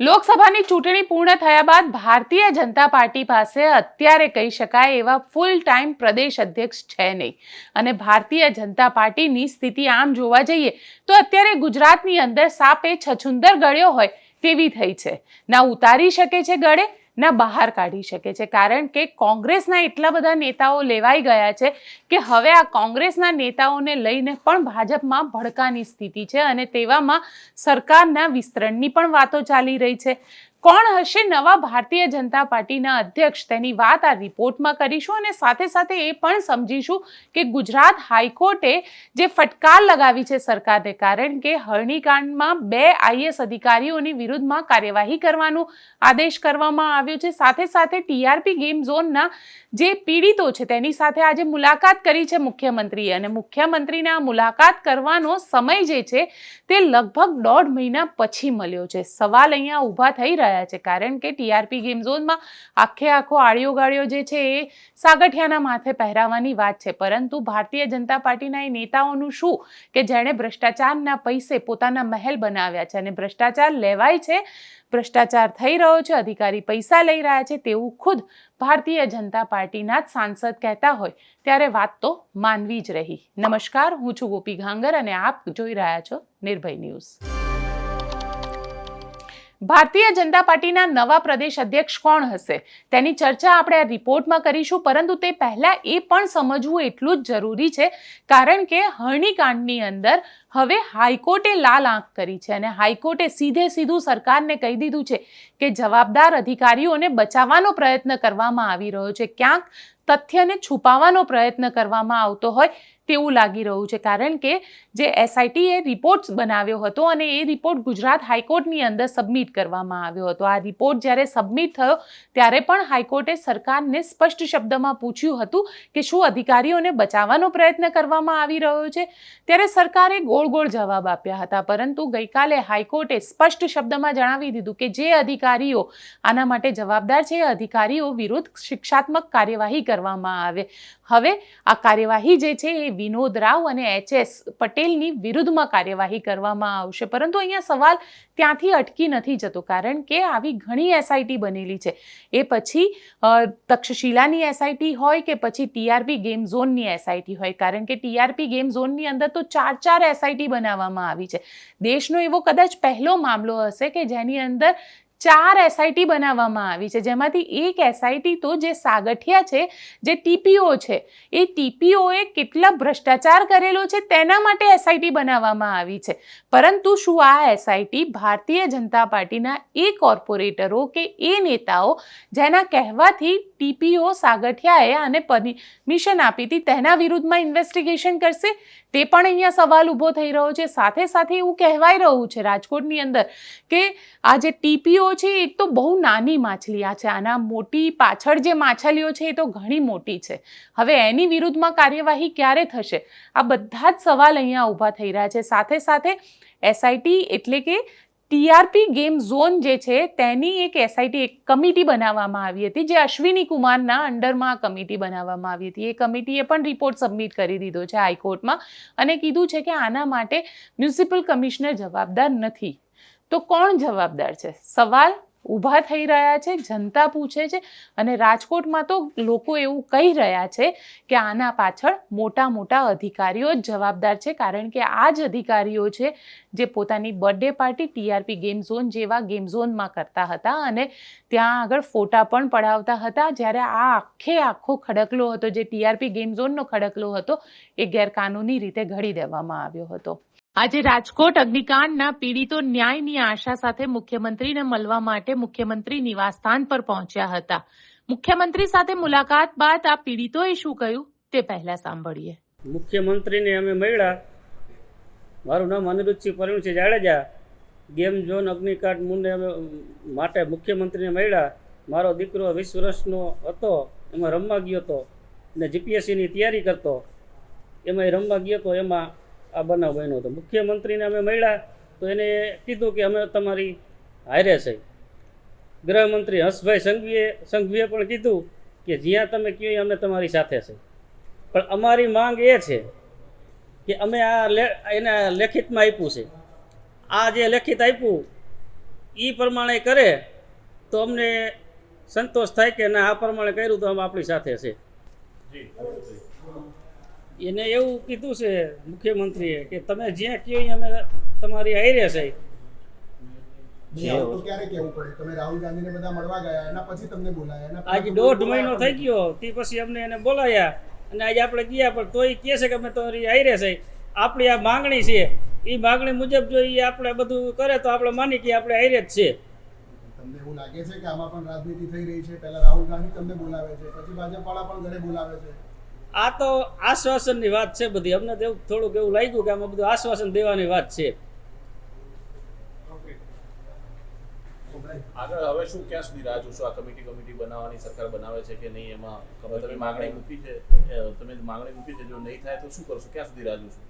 લોકસભાની ચૂંટણી પૂર્ણ થયા બાદ ભારતીય જનતા પાર્ટી પાસે અત્યારે કહી શકાય એવા ફૂલ ટાઈમ પ્રદેશ અધ્યક્ષ છે નહીં. અને ભારતીય જનતા પાર્ટીની સ્થિતિ આમ જોવા જઈએ તો અત્યારે ગુજરાતની અંદર સાપે છછુંદર ગળ્યો હોય તેવી થઈ છે. ના ઉતારી શકે છે ગળે ના બહાર કાઢી શકે છે. કારણ કે કોંગ્રેસના એટલા બધા નેતાઓ લેવાઈ ગયા છે કે હવે આ કોંગ્રેસના નેતાઓને લઈને પણ ભાજપમાં ભડકાની સ્થિતિ છે અને તેવામાં સરકારના વિસ્તરણની પણ વાતો ચાલી રહી છે. કોણ હશે નવા ભારતીય જનતા પાર્ટીના અધ્યક્ષ? તેની વાત આ રિપોર્ટમાં કરીશું અને સાથે સાથે એ પણ સમજીશું કે ગુજરાત હાઈકોર્ટે જે ફટકાર લગાવી છે સરકારને, કારણ કે હરણીકાંડમાં બે આઈએસ અધિકારીઓની વિરુદ્ધમાં કાર્યવાહી કરવાનો આદેશ કરવામાં આવ્યો છે. સાથે સાથે ટીઆરપી ગેમ ઝોનના જે પીડિતો છે, તેની સાથે આજે મુલાકાત કરી છે મુખ્યમંત્રીએ અને મુખ્યમંત્રીને મુલાકાત કરવાનો સમય જે છે, તે લગભગ દોઢ મહિના પછી મળ્યો છે. સવાલ અહીંયા ઊભા થઈ રહ્યા છે. કારણ કે ટીઆરપી ગેમ ઝોનમાં આખે આખો આળિયો ગાળિયો જે છે એ સાગઠિયાના માથે પહેરાવાની વાત છે. પરંતુ ભારતીય જનતા પાર્ટીના એ નેતાઓનું શું? કે જેણે ભ્રષ્ટાચારના પૈસે પોતાના મહેલ બનાવ્યા છે અને ભ્રષ્ટાચાર લેવાય છે, ભ્રષ્ટાચાર થઈ રહ્યો છે, અધિકારી પૈસા લઈ રહ્યા છે તેવું ખુદ ભારતીય જનતા પાર્ટીના જ સાંસદ કહેતા હોય. ત્યારે વાત તો માનવી જ રહી. નમસ્કાર, હું છું ગોપી ઘાંગર અને આપ જોઈ રહ્યા છો નિર્ભય ન્યૂઝ. ભારતીય જનતા પાર્ટીના નવા પ્રદેશ અધ્યક્ષ કોણ હશે? તેની ચર્ચા આપણે આ રિપોર્ટમાં કરીશું, પરંતુ તે પહેલાં એ પણ સમજવું એટલું જ જરૂરી છે, કારણ કે હરણીકાંડની અંદર હવે હાઈકોર્ટે લાલ આંખ કરી છે અને હાઈકોર્ટે સીધે સીધું સરકારને કહી દીધું છે કે જવાબદાર અધિકારીઓને બચાવવાનો પ્રયત્ન કરવામાં આવી રહ્યો છે. ક્યાંક તથ્યને છુપાવવાનો પ્રયત્ન કરવામાં આવતો હોય તેવું લાગી રહ્યું છે. કારણ કે જે એસઆઈટીએ રિપોર્ટ્સ બનાવ્યો હતો અને એ રિપોર્ટ ગુજરાત હાઈકોર્ટની અંદર સબમિટ કરવામાં આવ્યો હતો. આ રિપોર્ટ જ્યારે સબમિટ થયો ત્યારે પણ હાઈકોર્ટે સરકારને સ્પષ્ટ શબ્દમાં પૂછ્યું હતું કે શું અધિકારીઓને બચાવવાનો પ્રયત્ન કરવામાં આવી રહ્યો છે. ત્યારે સરકારે ગોળ ગોળ જવાબ આપ્યા હતા. પરંતુ ગઈકાલે હાઈકોર્ટે સ્પષ્ટ શબ્દમાં જણાવી દીધું કે જે અધિકારીઓ આના માટે જવાબદાર છે અધિકારીઓ વિરુદ્ધ શિક્ષાત્મક કાર્યવાહી કરવામાં આવે. હવે આ કાર્યવાહી જે છે એ વિનોદ રાવ અને એચ એસ પટેલની વિરુદ્ધમાં કાર્યવાહી કરવામાં આવશે. પરંતુ અહીંયા સવાલ ત્યાંથી અટકી નથી જતો, કારણ કે આવી ઘણી એસઆઈટી બનેલી છે. એ પછી તક્ષશિલાની એસઆઈટી હોય કે પછી ટીઆરપી ગેમ ઝોનની એસઆઈટી હોય? કારણ કે ટીઆરપી ગેમ ઝોનની અંદર તો ચાર ચાર એસઆઈટી બનાવવામાં આવી છે. દેશનો એવો કદાચ પહેલો મામલો હશે કે જેની અંદર ચાર એસઆઈટી બનાવવામાં આવી છે. જેમાંથી એક એસઆઈટી તો જે સાગઠિયા છે, જે ટીપીઓ છે, એ ટીપીઓએ કેટલા ભ્રષ્ટાચાર કરેલો છે, તેના માટે એસઆઈટી બનાવવામાં આવી છે. પરંતુ શું આ એસઆઈટી ભારતીય જનતા પાર્ટીના એ કોર્પોરેટરો કે એ નેતાઓ જેના કહેવાથી ટીપીઓ સાગઠિયાએ આને પરમિશન આપી હતી, તેના વિરુદ્ધમાં ઇન્વેસ્ટિગેશન કરશે? તે પણ અહીંયા સવાલ ઊભો થઈ રહ્યો છે. સાથે સાથે એવું કહેવાય રહ્યું છે રાજકોટની અંદર કે આ જે ટીપીઓ છે, એક તો બહુ નાની માછલી આ છે. આના મોટી પાછળ જે માછલીઓ છે, એ તો ઘણી મોટી છે. હવે એની વિરુદ્ધમાં કાર્યવાહી ક્યારે થશે? આ બધા જ સવાલ અહીંયા ઊભા થઈ રહ્યા છે. સાથે સાથે એસઆઈટી એટલે કે ટીઆરપી ગેમ ઝોન જે છે, તેની એક એસઆઈટી એક કમિટી બનાવવામાં આવી હતી, જે અશ્વિની કુમારના અંડરમાં આ કમિટી બનાવવામાં આવી હતી. એ કમિટીએ પણ રિપોર્ટ સબમિટ કરી દીધો છે હાઈકોર્ટમાં અને કીધું છે કે આના માટે મ્યુનિસિપલ કમિશનર જવાબદાર નથી. તો કોણ જવાબદાર છે? સવાલ ઊભા થઈ રહ્યા છે, જનતા પૂછે છે અને રાજકોટમાં તો લોકો એવું કહી રહ્યા છે કે આના પાછળ મોટા મોટા અધિકારીઓ જ જવાબદાર છે, કારણ કે આ જ અધિકારીઓ છે જે પોતાની birthday party TRP game zone જેવા ગેમ ઝોનમાં કરતા હતા અને ત્યાં આગળ ફોટા પણ પડાવતા હતા. જ્યારે આ આખે આખો ખડકલો હતો, જે ટીઆરપી ગેમ ઝોનનો ખડકલો હતો, એ ગેરકાનૂની રીતે ઘડી દેવામાં આવ્યો હતો. આજે રાજકોટ અગ્નિકાંડના પીડિતો ન્યાયની આશા સાથે મુખ્યમંત્રીને મળવા માટે મુખ્યમંત્રી નિવાસસ્થાન પર પહોંચ્યા હતા. મુખ્યમંત્રી સાથે મુલાકાત બાદ આ પીડિતોએ શું કહ્યું તે પહેલા સાંભળીએ. મુખ્યમંત્રીને અમે મળ્યા. મારું નામ અનિરુદ્ધસિંહ છે, જાડેજા. ગેમ ઝોન અગ્નિકાંડ મુંડે અમે માટે મુખ્યમંત્રીને મળ્યા. મારો દીકરો વીસ વર્ષનો હતો, એમાં રમવા ગયો હતો ને જીપીએસસીની તૈયારી કરતો. એમાં રમવા ગયો હતો એમાં આ બનાવ બન્યો હતો. મુખ્યમંત્રીને અમે મળ્યા તો એને કીધું કે અમે તમારી હારે છે. ગૃહમંત્રી હર્ષભાઈ સંઘવીએ સંઘવીએ પણ કીધું કે જ્યાં તમે કહો અમે તમારી સાથે છે. પણ અમારી માંગ એ છે કે અમે આ એને લેખિતમાં આપ્યું છે. આ જે લેખિત આપ્યું એ પ્રમાણે કરે તો અમને સંતોષ થાય કે ના, આ પ્રમાણે કર્યું તો આમ આપણી સાથે છે. એને એવું કીધું છે મુખ્યમંત્રીએ કે તમે જ્યાં કહો અમે તમારી હારે છે આજે દોઢ મહિનો થઈ ગયો તે પછી અમને એને બોલાયા અને આજે આપણે ગયા પણ તોય કહે છે કે અમે તમારી હારે છે આપણી આ માંગણી છે એ માંગણી મુજબ જો એ આપણે બધું કરે તો આપણે માની કે આપણે હારે જ છે. તમને એવું લાગે છે કે આમાં પણ રાજનીતિ થઈ રહી છે? પહેલા રાહુલ ગાંધી તમને બોલાવે છે પછી ભાજપવાળા પણ ઘરે બોલાવે છે. આ તો આશ્વાસનની વાત છે બધી. અમને તો એવું થોડુંક એવું લાગ્યું કે આમાં બધું આશ્વાસન દેવાની વાત છે. આગળ હવે શું ક્યાં સુધી રાહ જોશો? આ કમિટી કમિટી બનાવવાની સરકાર બનાવે છે કે નહીં? એમાં ખબર તમે માંગણી મૂકી છે તમે માંગણી મૂકી છે જો નહીં થાય તો શું કરશો? ક્યાં સુધી રાહ જોશો?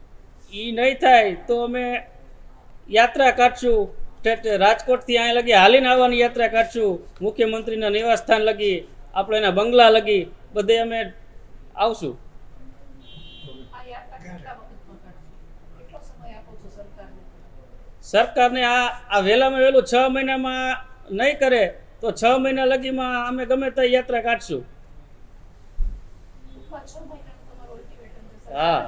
એ નહીં થાય તો અમે યાત્રા કાઢશું. રાજકોટથી અહીંયા લગી હાલીને આવવાની યાત્રા કાઢશું. મુખ્યમંત્રીના નિવાસ સ્થાન લગી આપણે એના બંગલા લગી બધે અમે આવશું. સરકારને આ આ વહેલામાં વહેલું છ મહિનામાં નહીં કરે, તો છ મહિના લગીમાં અમે ગમે તે યાત્રા કાઢશું. હા.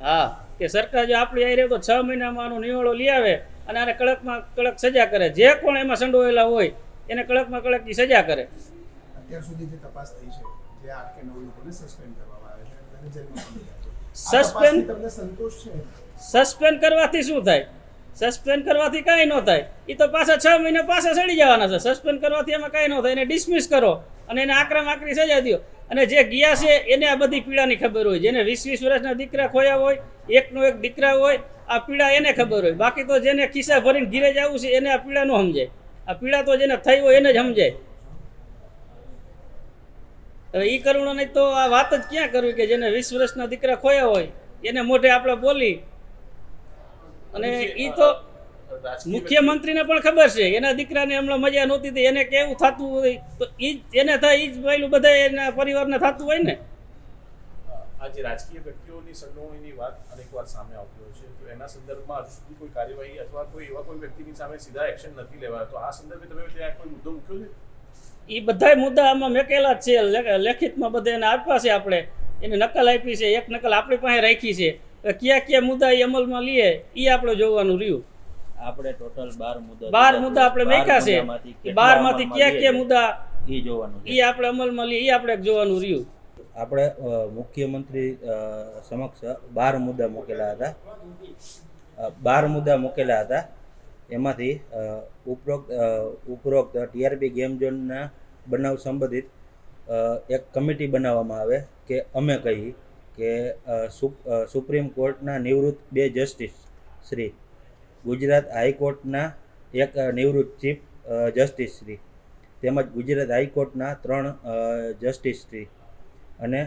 હા. કે સરકાર જો આપણી આવી રહ્યો તો છ મહિનામાં આનો નિવાળો લઈ આવે અને આને કડકમાં કડક સજા કરે. જે કોણ એમાં સંડોવેલા હોય, એને કડકમાં કડકની સજા કરે. અત્યાર સુધી જે તપાસ થઈ છે જે આઠ કે નવ લોકોને સસ્પેન્ડ કરવામાં આવે છે અને જેલમાં પણ ગયા છે. આ Suspend? તપાસથી તમને સંતોષ છે? સસ્પેન્ડ કરવાથી શું થાય? સસ્પેન્ડ કરવાથી કાંઈ ન થાય. એ તો પાછા છ મહિના પાછા સડી જવાના છે. સસ્પેન્ડ કરવાથી એમાં કાંઈ ન થાય. એને ડિસમિસ કરો અને એને આકરામ આકરી સજા દો અને જે ગયા છે એને આ બધી પીડાની ખબર હોય. જેને વીસ વીસ વર્ષના દીકરા ખોયા હોય એકનો એક દીકરા હોય આ પીડા એને ખબર હોય. બાકી તો જેને ખિસ્સા ભરીને ઘીરે જવું છે એને આ પીડા ન સમજાય. આ પીડા તો જેને થઈ હોય એને જ સમજાય. હવે એ કરુણાને તો આ વાત જ ક્યાં કરવી કે જેને વીસ વર્ષના દીકરા ખોયા હોય, એને મોઢે આપણે બોલી. અને એ તો મુખ્યમંત્રીને પણ ખબર છે, એના દીકરાને હમણાં મજા નહોતી તો એને કેવું થતું હોય, તો એ જ, એને થાય એ જ પહેલું બધા એના પરિવારને થતું હોય ને. આજે રાજકીય વ્યક્તિઓની સંડોવણીની વાત અનેકવાર સામે આવતી હોય છે, તો એના સંદર્ભમાં હજુ સુધી કોઈ કાર્યવાહી અથવા કોઈ એવા કોઈ વ્યક્તિની સામે સીધા એક્શન નથી લેવાયા, તો આ સંદર્ભે તમે ત્યાં કોઈ મુદ્દો મૂક્યો છે? એ બધા મુદ્દા આમાં મેકેલા જ છે. લેખિતમાં બધા એને આપ્યા છે આપણે. એને નકલ આપી છે. એક નકલ આપણી પાસે રાખી છે. કયા કયા મુદ્દા એ અમલમાં લઈએ એ આપણે જોવાનું રહ્યું. આપણે ટોટલ બાર મુદ્દા બાર મુદ્દા આપણે બાર મેક્યા છે. બારમાંથી બારમાંથી કયા કયા મુદ્દા એ જોવાનું એ આપણે અમલમાં લઈએ એ આપણે જોવાનું રહ્યું. આપણે મુખ્યમંત્રી સમક્ષ બાર મુદ્દા મૂકેલા હતા. બાર મુદ્દા મૂકેલા હતા. એમાંથી ઉપરોક્ત ઉપરોક્ત ટીઆરપી ગેમ ઝોનના બનાવ સંબંધિત એક કમિટી બનાવવામાં આવે કે અમે કહી કે સુપ્રીમ કોર્ટના નિવૃત્ત બે જસ્ટિસ શ્રી, ગુજરાત હાઈકોર્ટના એક નિવૃત્ત ચીફ જસ્ટિસ શ્રી, તેમજ ગુજરાત હાઈકોર્ટના ત્રણ જસ્ટિસ શ્રી અને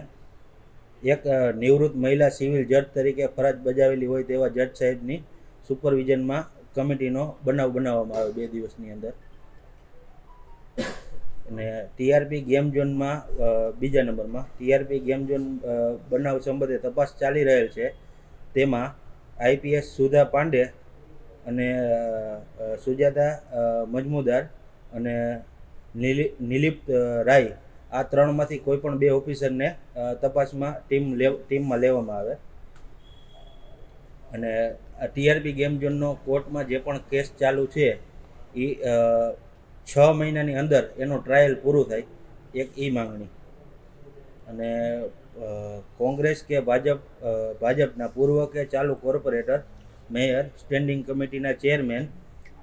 એક નિવૃત્ત મહિલા સિવિલ જજ તરીકે ફરજ બજાવેલી હોય તેવા જજ સાહેબની સુપરવિઝનમાં કમિટીનો બનાવ બનાવવામાં આવ્યો બે દિવસની અંદર. અને ટીઆરપી ગેમ ઝોનમાં બીજા નંબરમાં, ટીઆરપી ગેમ ઝોન બનાવ સંબંધે તપાસ ચાલી રહેલ છે. તેમાં આઈપીએસ સુધા પાંડે અને સુજાતા મજમુદાર અને નિલી, નિલિપ્ત રાય આ ત્રણમાંથી કોઈ પણ બે ઓફિસરને તપાસમાં ટીમ લેવ, ટીમમાં લેવામાં આવે. અને આ ટીઆરપી ગેમ ઝોનનો કોર્ટમાં જે પણ કેસ ચાલુ છે એ છ મહિનાની અંદર એનો ટ્રાયલ પૂરું થાય, એક એ માંગણી. અને કોંગ્રેસ કે ભાજપ ભાજપના પૂર્વ કે ચાલુ કોર્પોરેટર, મેયર, સ્ટેન્ડિંગ કમિટીના ચેરમેન,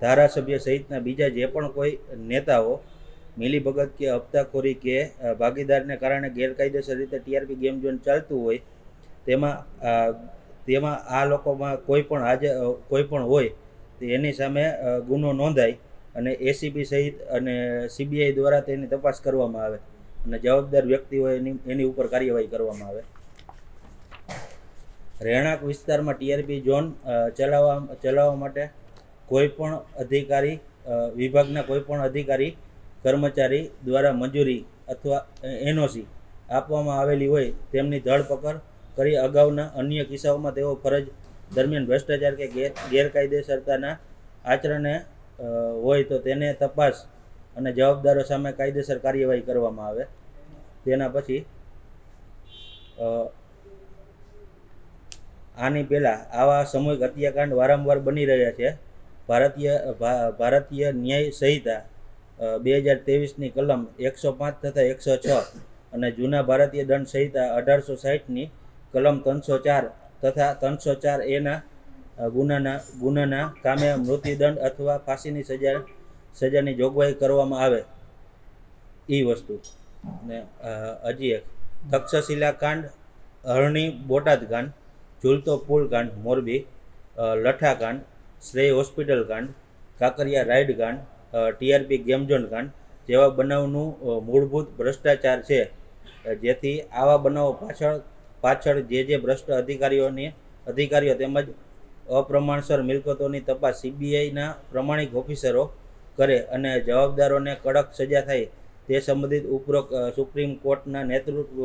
ધારાસભ્ય સહિતના બીજા જે પણ કોઈ નેતાઓ, મિલીભગત કે હપ્તાખોરી કે ભાગીદારને કારણે ગેરકાયદેસર રીતે ટીઆરપી ગેમ ઝોન ચાલતું હોય, તેમાં તેમાં આ લોકોમાં કોઈ પણ હાજર કોઈ પણ હોય, તો એની સામે ગુનો નોંધાય અને એસીબી સહિત અને સીબીઆઈ દ્વારા તેની તપાસ કરવામાં આવે અને જવાબદાર વ્યક્તિ હોય એની એની ઉપર કાર્યવાહી કરવામાં આવે. રહેણાંક વિસ્તારમાં ટીઆરપી ઝોન ચલાવવા ચલાવવા માટે કોઈ પણ અધિકારી વિભાગના કોઈ પણ અધિકારી, કર્મચારી દ્વારા મંજૂરી અથવા એનઓસી આપવામાં આવેલી હોય તેમની ધરપકડ કરી અગાઉના અન્ય કિસ્સાઓમાં તેઓ ફરજ દરમિયાન ભ્રષ્ટાચાર કે ગેર, ગેરકાયદેસરતાના આચરણને હોય તો તેને તપાસ અને જવાબદારો સામે કાયદેસર કાર્યવાહી કરવામાં આવે. તેના પછી આની પહેલાં આવા સામૂહિક હત્યાકાંડ વારંવાર બની રહ્યા છે. ભારતીય ભારતીય ન્યાય સંહિતા બે હજાર ત્રેવીસની કલમ એકસો પાંચ તથા એકસો છ અને જૂના ભારતીય દંડ સંહિતા અઢારસો સાહીઠની કલમ ત્રણસો ચાર તથા ત્રણસો ચાર એના ગુનાના ગુનાના કામે મૃત્યુદંડ અથવા ફાંસીની સજા, સજાની જોગવાઈ કરવામાં આવે. એ વસ્તુ. ને હજી એક. તક્ષશિલા કાંડ, હરણી બોટાદ કાંડ, ઝૂલતો પુલ કાંડ, મોરબી લઠા કાંડ, શ્રેય હોસ્પિટલ કાંડ, કાંકરિયા રાઇડ કાંડ ટીઆરપી ગેમઝોન કાંડ જેવા બનાવનું મૂળભૂત ભ્રષ્ટાચાર છે. જેથી આવા બનાવો પાછળ પાછળ જે જે ભ્રષ્ટ અધિકારીઓની અધિકારીઓ તેમજ અપ્રમાણસર મિલકતોની તપાસ સીબીઆઈના પ્રમાણિક ઓફિસરો કરે અને જવાબદારોને કડક સજા થાય તે સંબંધિત ઉપરોક્ત સુપ્રીમ કોર્ટના નેતૃત્વ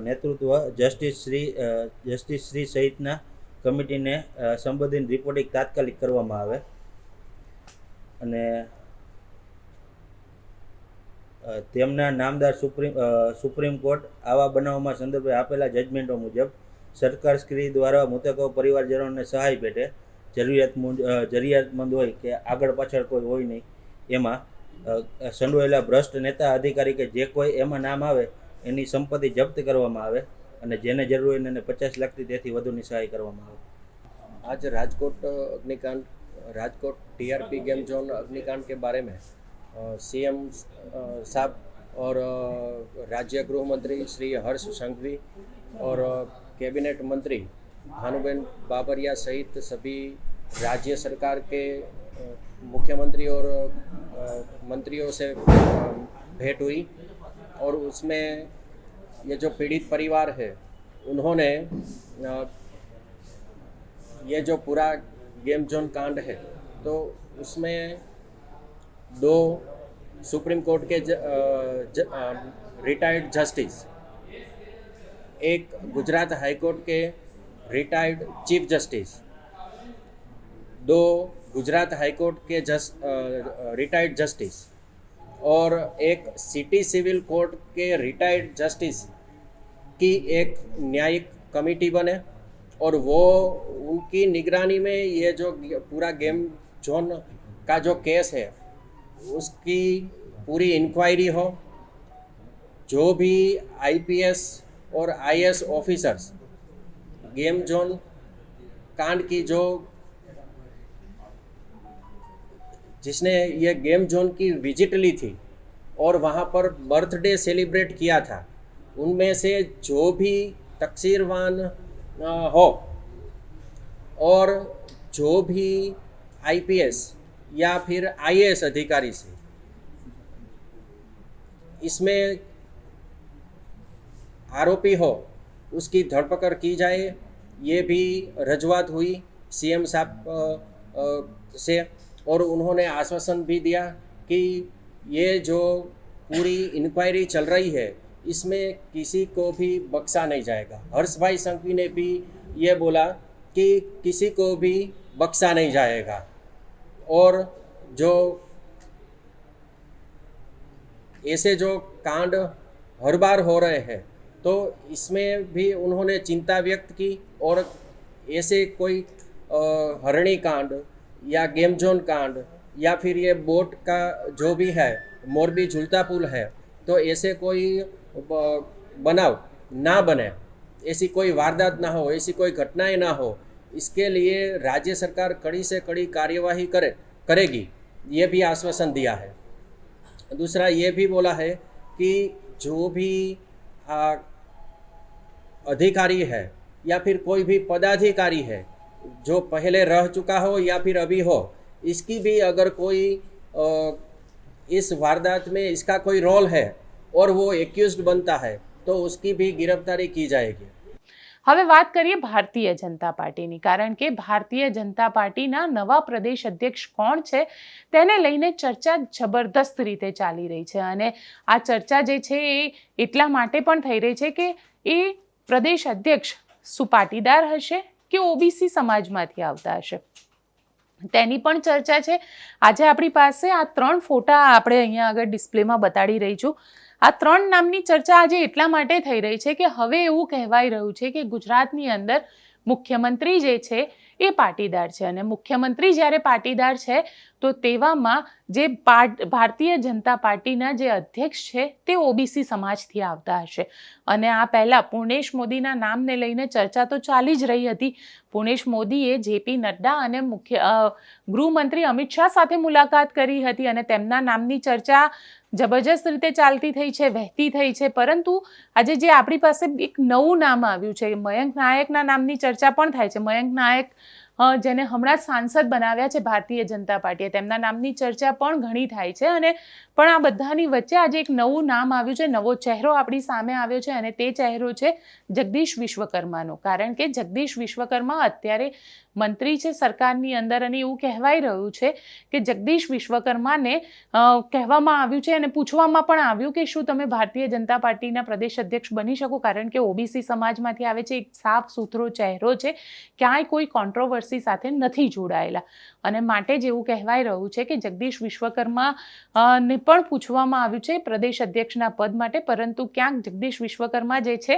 નેતૃત્વ જસ્ટિસ શ્રી જસ્ટિસ શ્રી સહિતના કમિટીને સંબંધિત રિપોર્ટિંગ તાત્કાલિક કરવામાં આવે. અને તેમના નામદાર સુપ્રીમ સુપ્રીમ કોર્ટ આવા બનાવમાં સંદર્ભે આપેલા જજમેન્ટો મુજબ સરકાર સરકારશ્રી દ્વારા મૃતકો પરિવારજનોને સહાય પેટે જરૂરિયાત જરૂરિયાતમંદ હોય કે આગળ પાછળ કોઈ હોય નહીં, એમાં સંડોયેલા ભ્રષ્ટ નેતા અધિકારી કે જે કોઈ એમાં નામ આવે, એની સંપત્તિ જપ્ત કરવામાં આવે અને જેને જરૂર હોય એને પચાસ લાખથી તેથી વધુની સહાય કરવામાં આવે. આજ રાજકોટ અગ્નિકાંડ, રાજકોટ ટીઆરપી ગેમ ઝોન અગ્નિકાંડ કે બારે મેં सीएम साहब और राज्य गृह मंत्री श्री हर्ष संघवी और कैबिनेट मंत्री भानुबेन बाबरिया सहित सभी राज्य सरकार के मुख्यमंत्री और मंत्रियों से भेंट हुई और उसमें ये जो पीड़ित परिवार है, उन्होंने ये जो पूरा गेम जोन कांड है तो उसमें दो सुप्रीम कोर्ट के रिटायर्ड जस्टिस एक गुजरात हाई कोर्ट के रिटायर्ड चीफ जस्टिस दो गुजरात हाई कोर्ट के जस्ट रिटायर्ड जस्टिस और एक सिटी सिविल कोर्ट के रिटायर्ड जस्टिस की एक न्यायिक कमेटी बने और वो, उनकी निगरानी में ये जो पूरा गेम जोन का जो केस है उसकी पूरी इंक्वायरी हो, जो भी आईपीएस और आईएएस ऑफिसर्स गेम जोन कांड की जो, जिसने ये गेम जोन की विज़िट ली थी और वहाँ पर बर्थडे सेलिब्रेट किया था, उनमें से जो भी तकसीरवान हो और जो भी आईपीएस या फिर आईएएस अधिकारी से। इसमें आरोपी हो, उसकी धरपकड़ की जाए, ये भी रजूआत हुई सीएम साहब से, और उन्होंने आश्वासन भी दिया कि ये जो पूरी इंक्वायरी चल रही है, इसमें किसी को भी बख्शा नहीं जाएगा। हर्ष भाई संघवी ने भी ये बोला कि किसी को भी बख्शा नहीं जाएगा। और जो ऐसे जो कांड हर बार हो रहे हैं तो इसमें भी उन्होंने चिंता व्यक्त की और ऐसे कोई हरणी कांड या गेम जोन कांड या फिर ये बोट का जो भी है, मोरबी झूलता पुल है तो ऐसे कोई बनाव ना बने। ऐसी कोई वारदात ना हो, ऐसी कोई घटनाएँ ना हो इसके लिए राज्य सरकार कड़ी से कड़ी कार्यवाही करे करेगी ये भी आश्वासन दिया है। दूसरा ये भी बोला है कि जो भी आ, अधिकारी है या फिर कोई भी पदाधिकारी है जो पहले रह चुका हो या फिर अभी हो इसकी भी अगर कोई अ, इस वारदात में इसका कोई रोल है और वो एक्यूज बनता है तो उसकी भी गिरफ्तारी की जाएगी। હવે વાત કરીએ ભારતીય જનતા પાર્ટીની, કારણ કે ભારતીય જનતા પાર્ટીના નવા પ્રદેશ અધ્યક્ષ કોણ છે તેને લઈને ચર્ચા જબરદસ્ત રીતે ચાલી રહી છે અને આ ચર્ચા જે છે એ એટલા માટે પણ થઈ રહી છે કે એ પ્રદેશ અધ્યક્ષ સુપાટીદાર હશે કે ઓબીસી સમાજમાંથી આવતા હશે? તેની પણ ચર્ચા છે. આજે આપણી પાસે આ ત્રણ ફોટા આપણે અહીંયા આગળ ડિસ્પ્લેમાં બતાડી રહી છું. આ ત્રણ નામની ચર્ચા આજે એટલા માટે થઈ રહી છે કે હવે એવું કહેવાય રહ્યું છે કે ગુજરાતની અંદર મુખ્યમંત્રી જે છે એ પાટીદાર છે. અને મુખ્યમંત્રી જ્યારે પાટીદાર છે, તો તેવામાં જે ભારતીય જનતા પાર્ટીના જે અધ્યક્ષ છે, તે ઓબીસી સમાજથી આવતા હશે. અને આ પહેલાં પૂર્ણેશ મોદીના નામને લઈને ચર્ચા તો ચાલી જ રહી હતી. પૂર્ણેશ મોદીએ જેપી નડ્ડા અને મુખ્ય ગૃહમંત્રી અમિત શાહ સાથે મુલાકાત કરી હતી અને તેમના નામની ચર્ચા જબરજસ્ત રીતે ચાલતી થઈ છે, વહેતી થઈ છે, પરંતુ આજે જે આપણી પાસે એક નવું નામ આવ્યું છે, મયંક નાયકના નામની ચર્ચા પણ થાય છે. મયંક નાયક જેને હમણાં સાંસદ બનાવ્યા છે ભારતીય જનતા પાર્ટીએ. તેમના નામની ચર્ચા પણ ઘણી થાય છે અને પણ આ બધાની વચ્ચે આજે એક નવું નામ આવ્યું છે, નવો ચહેરો આપણી સામે આવ્યો છે અને તે ચહેરો છે જગદીશ વિશ્વકર્માનો. કારણ કે જગદીશ વિશ્વકર્મા અત્યારે મંત્રી છે સરકારની અંદર અને એવું કહેવાય રહ્યું છે કે જગદીશ વિશ્વકર્માને કહેવામાં આવ્યું છે અને પૂછવામાં પણ આવ્યું કે શું તમે ભારતીય જનતા પાર્ટીના પ્રદેશ અધ્યક્ષ બની શકો? કારણ કે ઓબીસી સમાજમાંથી આવે છે, એક સાફ સુથરો ચહેરો છે. ક્યાંય કોઈ કોન્ટ્રોવર્સી સાથે નથી જોડાયેલા. અને માટે જ એવું કહેવાય રહ્યું છે કે જગદીશ વિશ્વકર્મા ને પણ પૂછવામાં આવ્યું છે પ્રદેશ અધ્યક્ષના પદ માટે, પરંતુ ક્યાંક જગદીશ વિશ્વકર્મા જે છે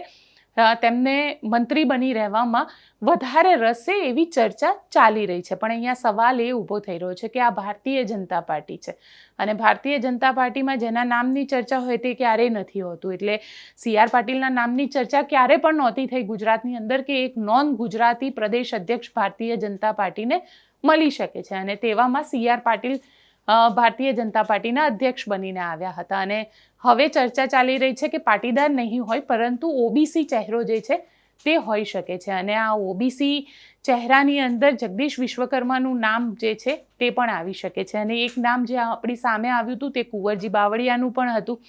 તેમને મંત્રી બની રહેવામાં વધારે રસ એવી ચર્ચા ચાલી રહી છે. પણ અહીંયા સવાલ એ ઊભો થઈ રહ્યો છે કે આ ભારતીય જનતા પાર્ટી છે. અને ભારતીય જનતા પાર્ટીમાં જેના નામની ચર્ચા હોય તે ક્યારેય નથી હોતું. એટલે સી આર પાટીલના નામની ચર્ચા ક્યારે પણ નહોતી થઈ ગુજરાતની અંદર કે એક નોન ગુજરાતી પ્રદેશ અધ્યક્ષ ભારતીય જનતા પાર્ટીને મળી શકે છે. અને તેવામાં સી આર પાટીલ ભારતીય જનતા પાર્ટીના અધ્યક્ષ બનીને આવ્યા હતા. અને હવે ચર્ચા ચાલી રહી છે કે પાટીદાર નહીં હોય, પરંતુ ઓબીસી ચહેરો જે છે તે હોઈ શકે છે. અને આ ઓબીસી ચહેરાની અંદર જગદીશ વિશ્વકર્માનું નામ જે છે તે પણ આવી શકે છે. અને એક નામ જે આપણી સામે આવ્યું હતું તે કુંવરજી બાવળિયાનું પણ હતું.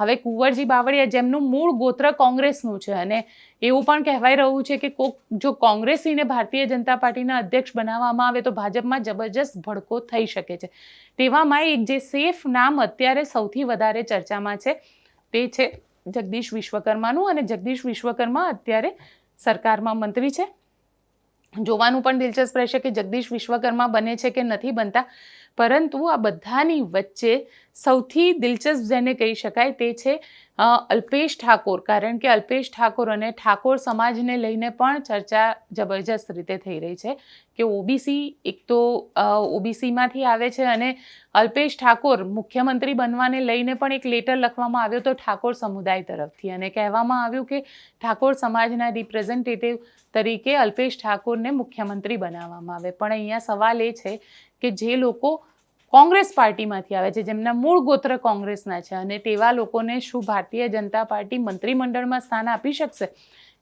હવે કુંવરજી બાવળિયા જેમનું મૂળ ગોત્ર કોંગ્રેસનું છે. અને એવું પણ કહેવાય રહ્યું છે કે કોક જો કોંગ્રેસીને ભારતીય જનતા પાર્ટીના અધ્યક્ષ બનાવવામાં આવે તો ભાજપમાં જબરજસ્ત ભડકો થઈ શકે છે. તેવામાં એક જે સેફ નામ અત્યારે સૌથી વધારે ચર્ચામાં છે તે છે જગદીશ વિશ્વકર્માનું. અને જગદીશ વિશ્વકર્મા અત્યારે સરકારમાં મંત્રી છે? જોવાનું પણ દિલચસ્પ રહેશે કે જગદીશ વિશ્વકર્મા બને છે કે નથી બનતા, પરંતુ આ બધાની વચ્ચે સૌથી દિલચસ્પ જેને કહી શકાય તે છે અલ્પેશ ઠાકોર. કારણ કે અલ્પેશ ઠાકોર અને ઠાકોર સમાજને લઈને પણ ચર્ચા જબરજસ્ત રીતે થઈ રહી છે. કે ઓબીસી એક તો ઓબીસીમાંથી આવે છે અને અલ્પેશ ઠાકોર મુખ્યમંત્રી બનવાને લઈને પણ એક લેટર લખવામાં આવ્યો તો ઠાકોર સમુદાય તરફથી. અને કહેવામાં આવ્યું કે ઠાકોર સમાજના રિપ્રેઝેન્ટેટિવ તરીકે અલ્પેશ ઠાકોરને મુખ્યમંત્રી બનાવવામાં આવે. પણ અહીંયા સવાલ એ છે કે જે લોકો કોંગ્રેસ પાર્ટીમાંથી આવે છે, જેમના મૂળ ગોત્ર કોંગ્રેસના છે અને તેવા લોકોને શું ભારતીય જનતા પાર્ટી મંત્રીમંડળમાં સ્થાન આપી શકશે?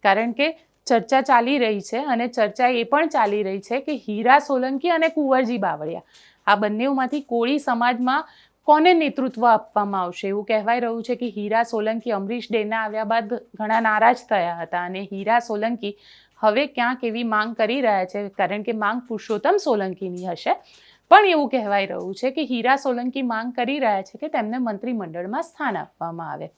કારણ કે ચર્ચા ચાલી રહી છે અને ચર્ચા એ પણ ચાલી રહી છે કે હીરા સોલંકી અને કુંવરજી બાવળિયા. આ બંનેમાંથી કોળી સમાજમાં કોને નેતૃત્વ આપવામાં આવશે? એવું કહેવાય રહ્યું છે કે હીરા સોલંકી અમરીશ ડેના આવ્યા બાદ ઘણા નારાજ થયા હતા અને હીરા સોલંકી હવે ક્યાંક એવી માંગ કરી રહ્યા છે, કારણ કે માંગ પુરુષોત્તમ સોલંકીની હશે. પણ એવું કહેવાય રહ્યું છે કે હીરા સોલંકી માંગ કરી રહ્યા છે કે તેમને મંત્રીમંડળમાં સ્થાન આપવામાં આવે.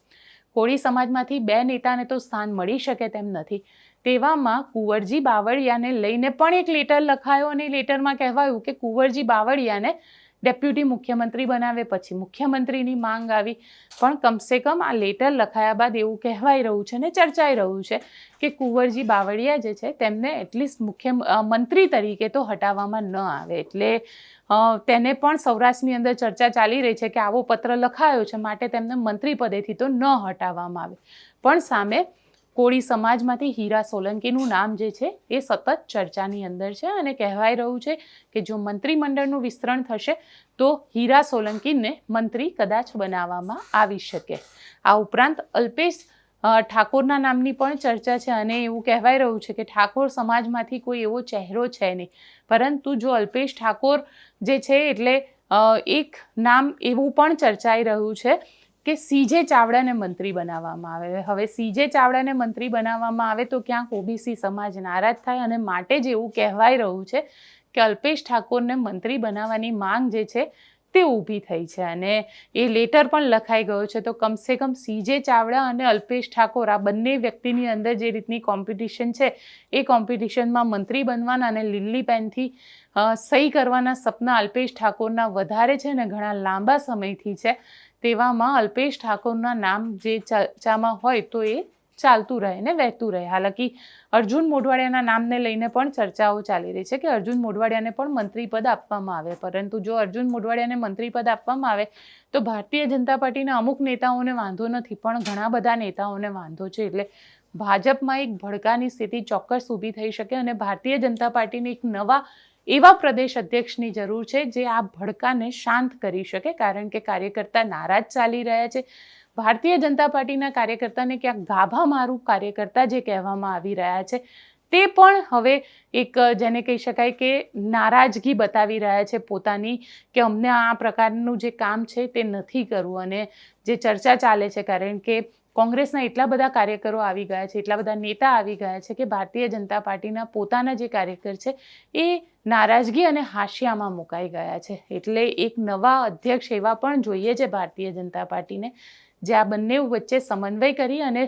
કોળી સમાજમાંથી બે નેતાને તો સ્થાન મળી શકે તેમ નથી. તેવામાં કુંવરજી બાવળિયાને લઈને પણ એક લેટર લખાયો અને લેટરમાં કહેવાયું કે કુંવરજી બાવળિયાને ડેપ્યુટી મુખ્યમંત્રી બનાવે, પછી મુખ્યમંત્રીની માંગ આવી. પણ કમસે કમ આ લેટર લખાયા બાદ એવું કહેવાય રહ્યું છે ને ચર્ચાઈ રહ્યું છે કે કુંવરજી બાવળિયા જે છે તેમને એટલીસ્ટ મુખ્ય મંત્રી તરીકે તો હટાવવામાં ન આવે. એટલે તેને પણ સૌરાષ્ટ્રની અંદર ચર્ચા ચાલી રહી છે કે આવો પત્ર લખાયો છે, માટે તેમને મંત્રી પદેથી તો ન હટાવવામાં આવે. પણ સામે કોળી સમાજમાંથી હીરા સોલંકીનું નામ જે છે એ સતત ચર્ચાની અંદર છે અને કહેવાય રહ્યું છે કે જો મંત્રીમંડળનું વિસ્તરણ થશે તો હીરા સોલંકીને મંત્રી કદાચ બનાવવામાં આવી શકે. આ ઉપરાંત અલ્પેશ ઠાકોરના નામની પણ ચર્ચા છે અને એવું કહેવાય રહ્યું છે કે ઠાકોર સમાજમાંથી કોઈ એવો ચહેરો છે નહીં. પરંતુ જો અલ્પેશ ઠાકોર જે છે એટલે એક નામ એવું પણ ચર્ચાઈ રહ્યું છે કે સીજે ચાવડાને મંત્રી બનાવવામાં આવે. હવે સીજે ચાવડાને મંત્રી બનાવવામાં આવે તો ક્યાંક ઓબીસી સમાજ નારાજ થાય અને માટે જ એવું કહેવાય રહ્યું છે કે અલ્પેશ ઠાકોરને મંત્રી બનાવવાની માંગ જે છે તે ઊભી થઈ છે. અને એ લેટર પણ લખાઈ ગયો છે તો કમસે કમ સીજે ચાવડા અને અલ્પેશ ઠાકોર આ બંને વ્યક્તિની અંદર જે રીતની કોમ્પિટિશન છે એ કોમ્પિટિશનમાં મંત્રી બનવાના અને લીલી પેનથી સહી કરવાના સપના અલ્પેશ ઠાકોરના વધારે છે અને ઘણા લાંબા સમયથી છે. તેવામાં અલ્પેશ ઠાકોરના નામ જે ચર્ચામાં હોય તો એ ચાલતું રહે ને વહેતું રહે. હાલાકી અર્જુન મોઢવાડિયાના નામને લઈને પણ ચર્ચાઓ ચાલી રહી છે કે અર્જુન મોઢવાડિયાને પણ મંત્રી પદ આપવામાં આવે. પરંતુ જો અર્જુન મોઢવાડિયાને મંત્રી પદ આપવામાં આવે તો ભારતીય જનતા પાર્ટીના અમુક નેતાઓને વાંધો નથી, પણ ઘણા બધા નેતાઓને વાંધો છે. એટલે ભાજપમાં એક ભડકાની સ્થિતિ ચોક્કસ ઊભી થઈ શકે અને ભારતીય જનતા પાર્ટીને એક નવા એવા પ્રદેશ અધ્યક્ષની જરૂર છે જે આ ભડકાને શાંત કરી શકે, કારણ કે કાર્યકર્તા નારાજ ચાલી રહ્યા છે. ભારતીય જનતા પાર્ટીના કાર્યકર્તાને ક્યાંક ગાભા મારું કાર્યકર્તા જે કહેવામાં આવી રહ્યા છે, તે પણ હવે એક, જેને કહી શકાય કે નારાજગી બતાવી રહ્યા છે પોતાની, કે અમને આ પ્રકારનું જે કામ છે તે નથી કરવું અને જે ચર્ચા ચાલે છે, કારણ કે કોંગ્રેસના એટલા બધા કાર્યકરો આવી ગયા છે, એટલા બધા નેતા આવી ગયા છે કે ભારતીય જનતા પાર્ટીના પોતાના જે કાર્યકર છે એ નારાજગી અને હાશિયામાં મુકાઈ ગયા છે. એટલે એક નવા અધ્યક્ષ એવા પણ જોઈએ છે ભારતીય જનતા પાર્ટીને, જે આ બંને વચ્ચે સમન્વય કરી અને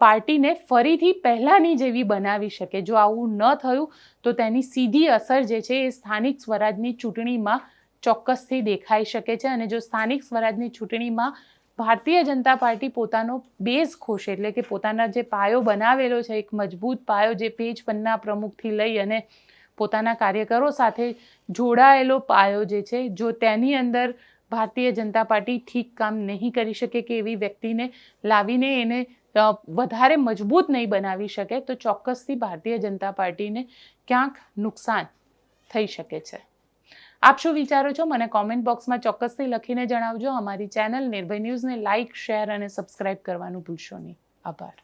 પાર્ટીને ફરીથી પહેલાંની જેવી બનાવી શકે. જો આવું ન થયું, તો તેની સીધી અસર જે છે એ સ્થાનિક સ્વરાજની ચૂંટણીમાં ચોક્કસથી દેખાઈ શકે છે. અને જો સ્થાનિક સ્વરાજની ચૂંટણીમાં ભારતીય જનતા પાર્ટી પોતાનો બેઝ ખોશે, એટલે કે પોતાના જે પાયો બનાવેલો છે, એક મજબૂત પાયો જે પેજ પન્ના પ્રમુખથી લઈ અને પોતાના કાર્યકરો સાથે જોડાયેલો પાયો જે છે, જો તેની અંદર ભારતીય જનતા પાર્ટી ઠીક કામ નહીં કરી શકે કે એવી વ્યક્તિને લાવીને એને વધારે મજબૂત નહીં બનાવી શકે, તો ચોક્કસથી ભારતીય જનતા પાર્ટીને ક્યાંક નુકસાન થઈ શકે છે. આપ શું વિચારો છો? મને કોમેન્ટ બોક્સમાં ચોક્કસથી લખીને જણાવજો. અમારી ચેનલ નિર્ભય ન્યૂઝને લાઇક શેર અને સબસ્ક્રાઇબ કરવાનું ભૂલશો નહીં. આભાર.